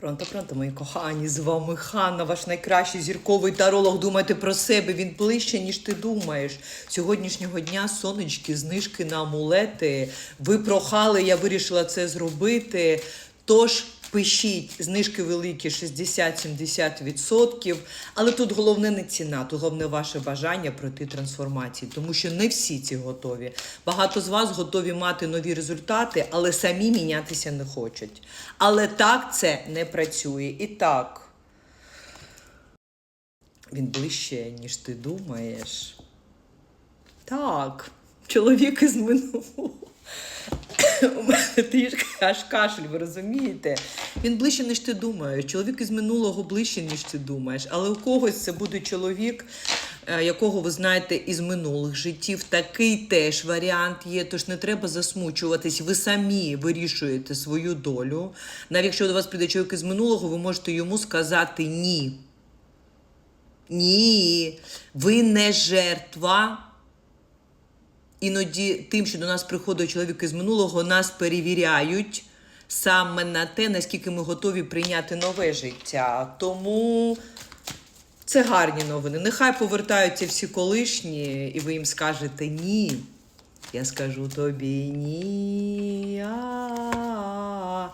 Пронто, пронто, мої кохані, з вами Ханна, ваш найкращий зірковий таролог. Думайте про себе, він ближче, ніж ти думаєш. Сьогоднішнього дня сонечки, знижки на амулети. Ви прохали, я вирішила це зробити. Тож пишіть, знижки великі 60-70%. Але тут головне не ціна, тут головне ваше бажання пройти трансформації, тому що не всі ці готові. Багато з вас готові мати нові результати, але самі мінятися не хочуть. Але так це не працює. І так. Він ближче, ніж ти думаєш. Так, чоловік із минулого. У мене трішки аж кашель, ви розумієте? Він ближче, ніж ти думаєш. Чоловік із минулого ближче, ніж ти думаєш. Але у когось це буде чоловік, е, якого ви знаєте із минулих життів. Такий теж варіант є. Тож не треба засмучуватись. Ви самі вирішуєте свою долю. Навіть якщо до вас прийде чоловік із минулого, ви можете йому сказати ні. Ні, ви не жертва. Іноді тим, що до нас приходить чоловік із минулого, нас перевіряють саме на те, наскільки ми готові прийняти нове життя. Тому це гарні новини. Нехай повертаються всі колишні, і ви їм скажете ні. Я скажу тобі ні. А-а-а.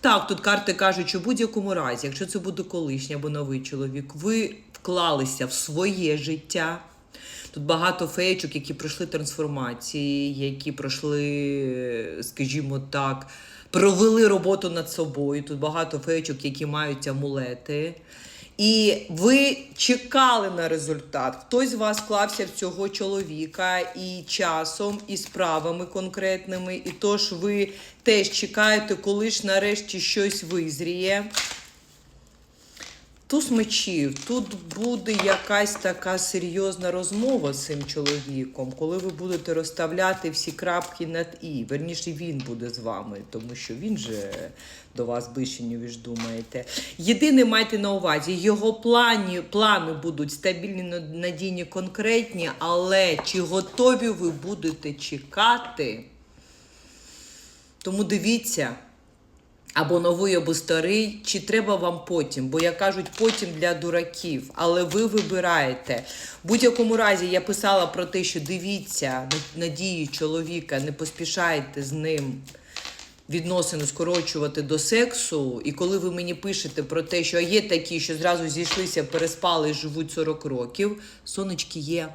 Так, тут карти кажуть, що в будь-якому разі, якщо це буде колишній або новий чоловік, ви вклалися в своє життя. Тут багато феєчок, які пройшли трансформації, які пройшли, скажімо так, провели роботу над собою. Тут багато феєчок, які мають амулети. І ви чекали на результат. Хтось з вас вклався в цього чоловіка і часом, і справами конкретними. І тож ви теж чекаєте, коли ж нарешті щось визріє. Туз мечів, тут буде якась така серйозна розмова з цим чоловіком, коли ви будете розставляти всі крапки над і. Верніше він буде з вами, тому що він же до вас ближче, ніж думаєте. Єдине майте на увазі, його плані, плани будуть стабільні, надійні, конкретні, але чи готові ви будете чекати? Тому дивіться. Або новий, або старий, чи треба вам потім? Бо як кажуть, потім для дураків. Але ви вибираєте. В будь-якому разі я писала про те, що дивіться надії чоловіка, не поспішайте з ним відносини скорочувати до сексу. І коли ви мені пишете про те, що є такі, що зразу зійшлися, переспали і живуть 40 років, сонечки є.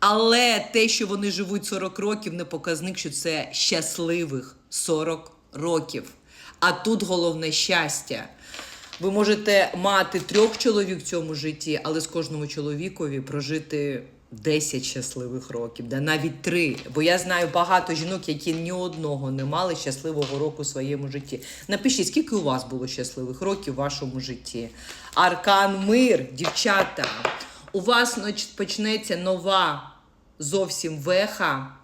Але те, що вони живуть 40 років, не показник, що це щасливих 40 років. А тут головне щастя. Ви можете мати трьох чоловік в цьому житті, але з кожному чоловікові прожити 10 щасливих років, да навіть три. Бо я знаю багато жінок, які ні одного не мали щасливого року в своєму житті. Напишіть, скільки у вас було щасливих років в вашому житті. Аркан мир, дівчата. У вас почнеться нова зовсім веха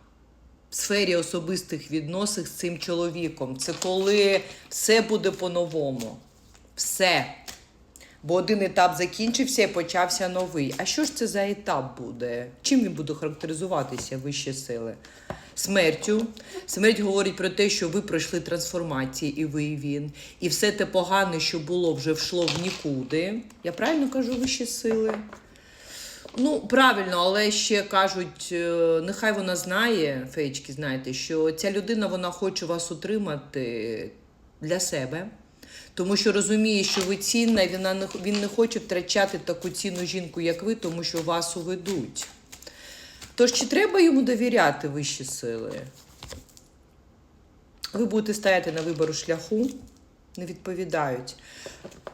сфері особистих відносин з цим чоловіком. Це коли все буде по-новому. Все. Бо один етап закінчився і почався новий. А що ж це за етап буде? Чим він буде характеризуватися вищі сили? Смертю. Смерть говорить про те, що ви пройшли трансформації, і ви, і він. І все те погане, що було, вже вшло в нікуди. Я правильно кажу вищі сили? Ну, правильно, але ще кажуть, е, нехай вона знає, феєчки, знаєте, що ця людина вона хоче вас утримати для себе, тому що розуміє, що ви цінна, і вона не, він не хоче втрачати таку цінну жінку, як ви, тому що вас уведуть. Тож, чи треба йому довіряти вищі сили? Ви будете стояти на вибору шляху, не відповідають.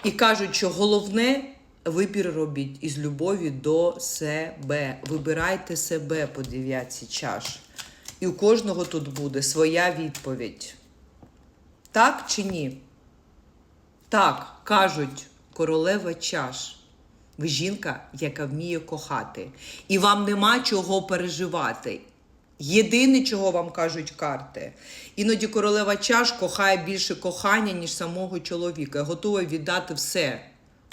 І кажуть, що головне вибір робіть із любові до себе. Вибирайте себе по дев'ятці чаш. І у кожного тут буде своя відповідь. Так чи ні? Так, кажуть, королева чаш. Ви жінка, яка вміє кохати. І вам нема чого переживати. Єдине, чого вам кажуть карти. Іноді королева чаш кохає більше кохання, ніж самого чоловіка. Готова віддати все.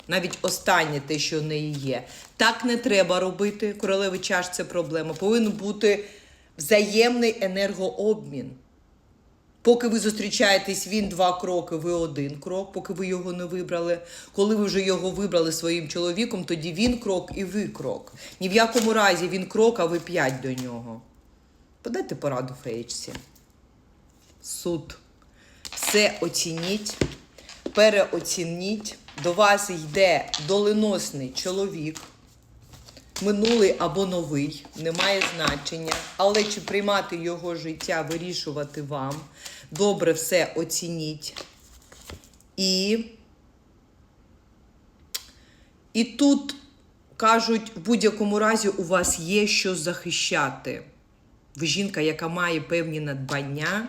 Навіть останнє те, що в неї є. Так не треба робити. Королеви чаш це проблема. Повинен бути взаємний енергообмін. Поки ви зустрічаєтесь, він два кроки, ви один крок, поки ви його не вибрали. Коли ви вже його вибрали своїм чоловіком, тоді він крок і ви крок. Ні в якому разі він крок, а ви п'ять до нього. Подайте пораду феєчці. Суд. Все оцініть, переоцініть. До вас йде доленосний чоловік, минулий або новий, немає значення. Але чи приймати його життя, вирішувати вам. Добре все оцініть. І, і тут кажуть, в будь-якому разі у вас є що захищати. Ви жінка, яка має певні надбання,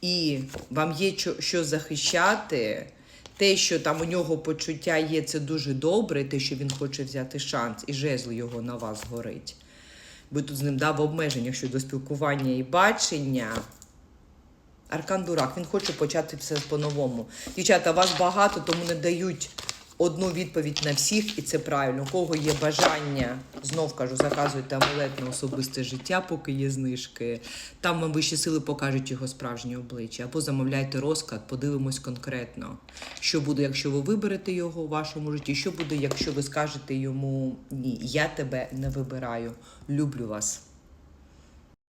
і вам є що, що захищати. Те, що там у нього почуття є, це дуже добре, те, що він хоче взяти шанс, і жезл його на вас горить. Ви тут з ним дав обмеження щодо спілкування і бачення. Аркан Дурак, він хоче почати все по-новому. Дівчата, вас багато, тому не дають одну відповідь на всіх, і це правильно. У кого є бажання, знов кажу, заказуйте амулет на особисте життя, поки є знижки. Там вам вищі сили покажуть його справжнє обличчя. Або замовляйте розклад, подивимось конкретно, що буде, якщо ви виберете його у вашому житті, що буде, якщо ви скажете йому ні, я тебе не вибираю. Люблю вас.